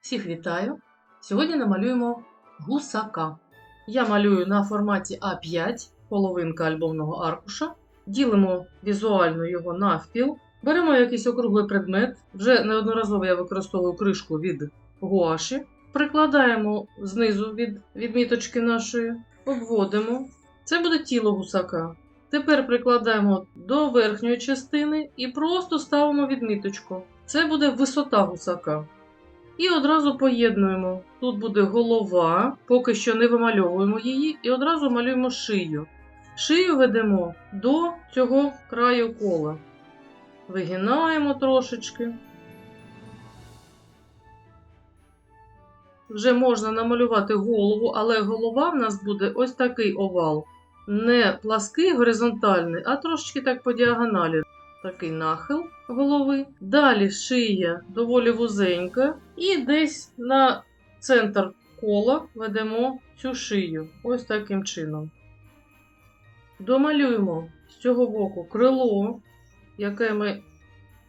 Всіх вітаю! Сьогодні намалюємо гусака. Я малюю на форматі А5, половинка альбомного аркуша. Ділимо візуально його навпіл. Беремо якийсь округлий предмет. Вже неодноразово я використовую кришку від гуаші. Прикладаємо знизу від відміточки нашої, обводимо. Це буде тіло гусака. Тепер прикладаємо до верхньої частини і просто ставимо відміточку. Це буде висота гусака. І одразу поєднуємо. Тут буде голова, поки що не вимальовуємо її, і одразу малюємо шию. Шию ведемо до цього краю кола. Вигинаємо трошечки. Вже можна намалювати голову, але голова в нас буде ось такий овал. Не плаский горизонтальний, а трошечки так по діагоналі. Такий нахил голови. Далі шия доволі вузенька. І десь на центр кола ведемо цю шию. Ось таким чином. Домалюємо з цього боку крило, яке ми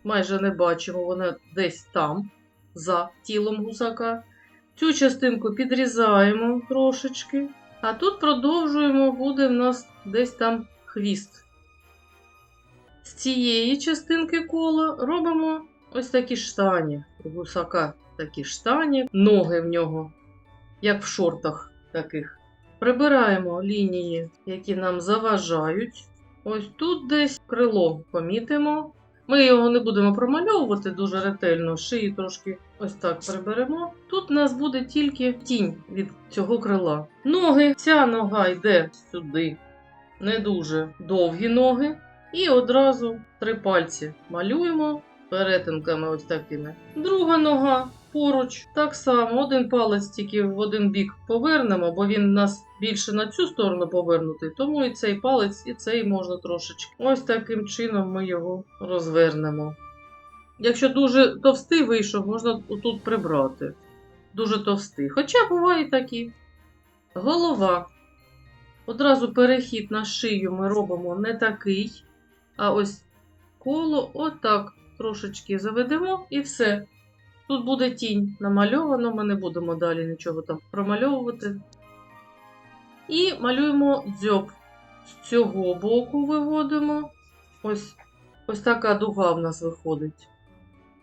майже не бачимо, воно десь там, за тілом гусака. Цю частинку підрізаємо трошечки, а тут продовжуємо, буде в нас десь там хвіст. З цієї частинки кола робимо ось такі штані. У гусака такі штані, ноги в нього, як в шортах таких. Прибираємо лінії, які нам заважають. Ось тут десь крило помітимо. Ми його не будемо промальовувати дуже ретельно, шиї трошки ось так приберемо. Тут у нас буде тільки тінь від цього крила. Ноги, ця нога йде сюди. Не дуже довгі ноги. І одразу три пальці малюємо перетинками ось такими. Друга нога поруч. Так само один палець тільки в один бік повернемо, бо він нас більше на цю сторону повернутий, тому і цей палець, і цей можна трошечки. Ось таким чином ми його розвернемо. Якщо дуже товстий вийшов, можна тут прибрати. Дуже товстий. Хоча буває такі. Голова. Одразу перехід на шию ми робимо не такий. А ось коло отак трошечки заведемо і все. Тут буде тінь намальовано, ми не будемо далі нічого там промальовувати. І малюємо дзьоб. З цього боку виводимо. Ось, ось така дуга в нас виходить.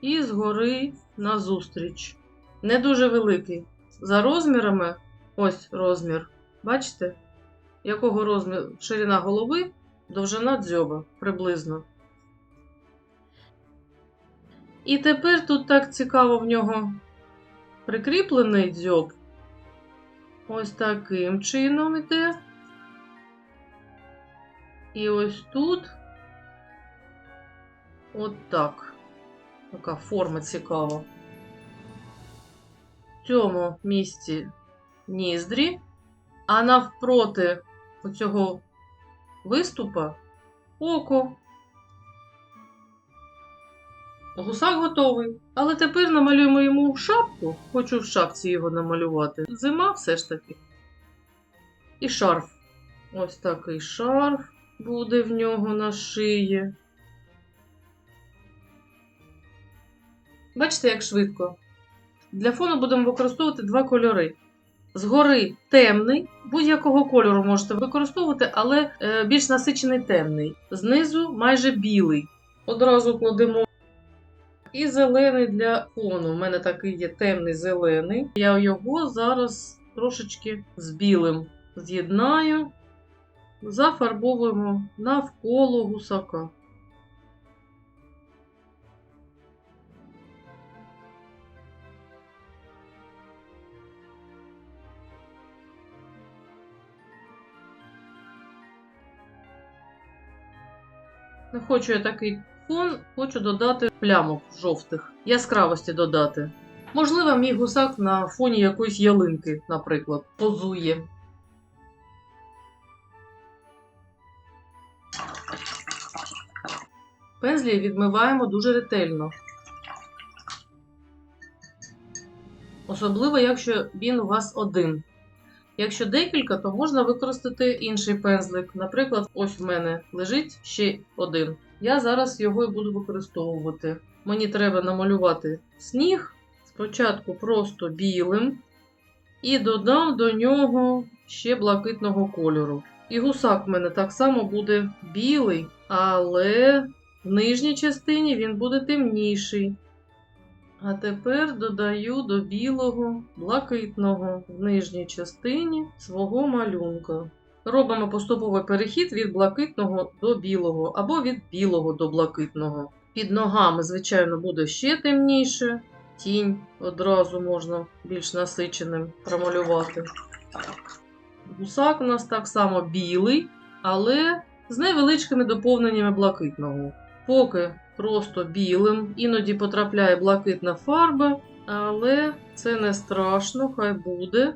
І згори назустріч. Не дуже великий. За розмірами, ось розмір. Бачите? Якого розміру ширина голови, довжина дзьоба приблизно. І тепер тут так цікаво в нього прикріплений дзьоб. Ось таким чином іде. І ось тут от так. Така форма цікава. В цьому місці ніздрі, а навпроти оцього виступа око. Гусак готовий. Але тепер намалюємо йому шапку. Хочу в шапці його намалювати. Зима все ж таки. І шарф. Ось такий шарф буде в нього на шиї. Бачите, як швидко. Для фону будемо використовувати два кольори. Згори темний, будь-якого кольору можете використовувати, але е, більш насичений темний. Знизу майже білий. Одразу кладемо і зелений для фону. У мене такий є темний зелений. Я його зараз трошечки з білим з'єднаю, зафарбовуємо навколо гусака. Не хочу я такий фон, хочу додати плямок жовтих, яскравості додати. Можливо, мій гусак на фоні якоїсь ялинки, наприклад, позує. Пензлі відмиваємо дуже ретельно. Особливо, якщо він у вас один. Якщо декілька, то можна використати інший пензлик. Наприклад, ось в мене лежить ще один. Я зараз його і буду використовувати. Мені треба намалювати сніг Спочатку просто білим і додам до нього ще блакитного кольору. І гусак в мене так само буде білий, але в нижній частині він буде темніший. А тепер додаю до білого блакитного в нижній частині свого малюнка. Робимо поступовий перехід від блакитного до білого або від білого до блакитного. Під ногами, звичайно, буде ще темніше. Тінь одразу можна більш насиченим промалювати. Гусак у нас так само білий, але з невеличкими доповненнями блакитного. Поки просто білим, іноді потрапляє блакитна фарба, але це не страшно, хай буде.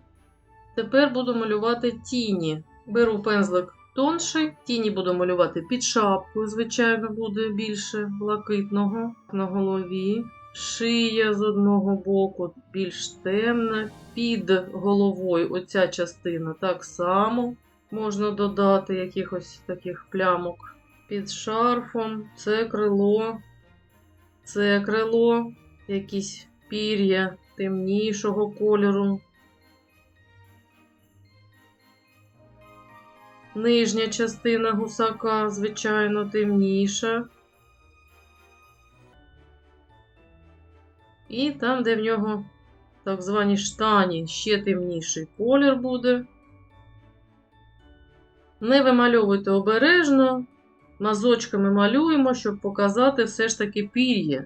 Тепер буду малювати тіні. Беру пензлик тонший, тіні буду малювати під шапкою, звичайно, буде більше блакитного на голові. Шия з одного боку більш темна. Під головою оця частина так само можна додати якихось таких плямок. Під шарфом це крило, це крило, якісь пір'я темнішого кольору. Нижня частина гусака, звичайно, темніша. І там, де в нього так звані штані, ще темніший колір буде. Не вимальовуйте обережно, мазочками малюємо, щоб показати все ж таки пір'я.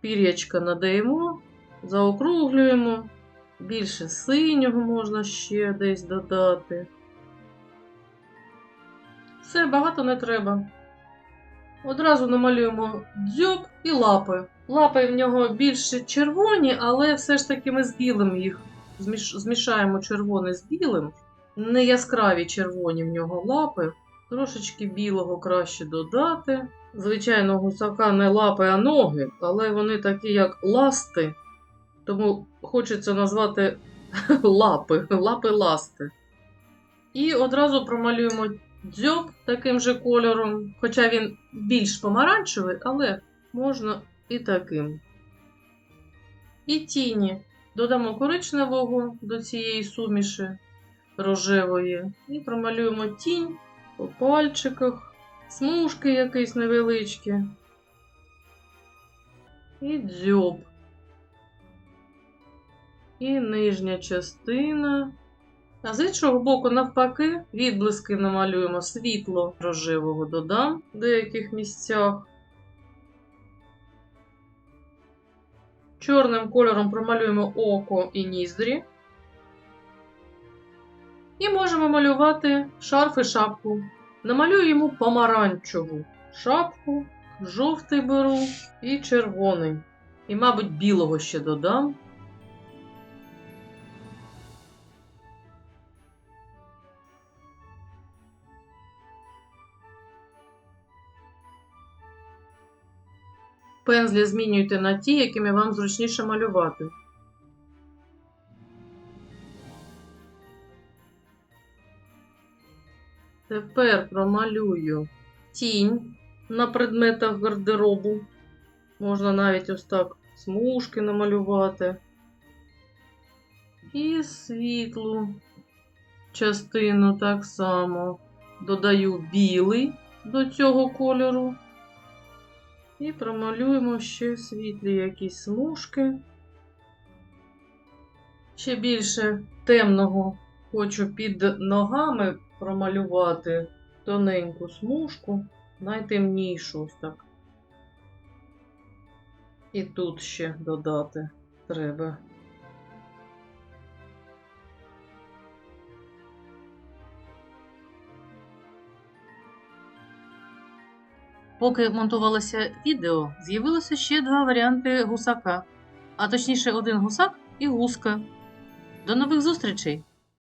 Пір'ячка надаємо, заокруглюємо, більше синього можна ще десь додати. Все, багато не треба. Одразу намалюємо дзьоб і лапи. Лапи в нього більше червоні, але все ж таки ми з білим їх зміш... змішаємо червоне з білим. Не яскраві червоні в нього лапи. Трошечки білого краще додати. Звичайно, гусака не лапи, а ноги, але вони такі, як ласти. Тому хочеться назвати лапи, лапи-ласти. І одразу промалюємо дзьоб таким же кольором, хоча він більш помаранчевий, але можна і таким. І тіні. Додамо коричневого до цієї суміші рожевої. І промалюємо тінь по пальчиках, смужки якісь невеличкі. І дзьоб. І нижня частина. А з іншого боку, навпаки, відблиски намалюємо світло рожевого додам в деяких місцях. Чорним кольором промалюємо око і ніздрі. І можемо малювати шарф і шапку. Намалюю йому помаранчеву шапку, жовтий беру і червоний. І, мабуть, білого ще додам. Пензлі змінюйте на ті, якими вам зручніше малювати. Тепер промалюю тінь на предметах гардеробу. Можна навіть ось так смужки намалювати. І світлу частину так само. Додаю білий до цього кольору. І промалюємо ще світлі якісь смужки. Ще більше темного хочу під ногами промалювати тоненьку смужку, найтемнішу ось так. І тут ще додати треба. Поки монтувалося відео, з'явилося ще два варіанти гусака, а точніше один гусак і гуска. До нових зустрічей!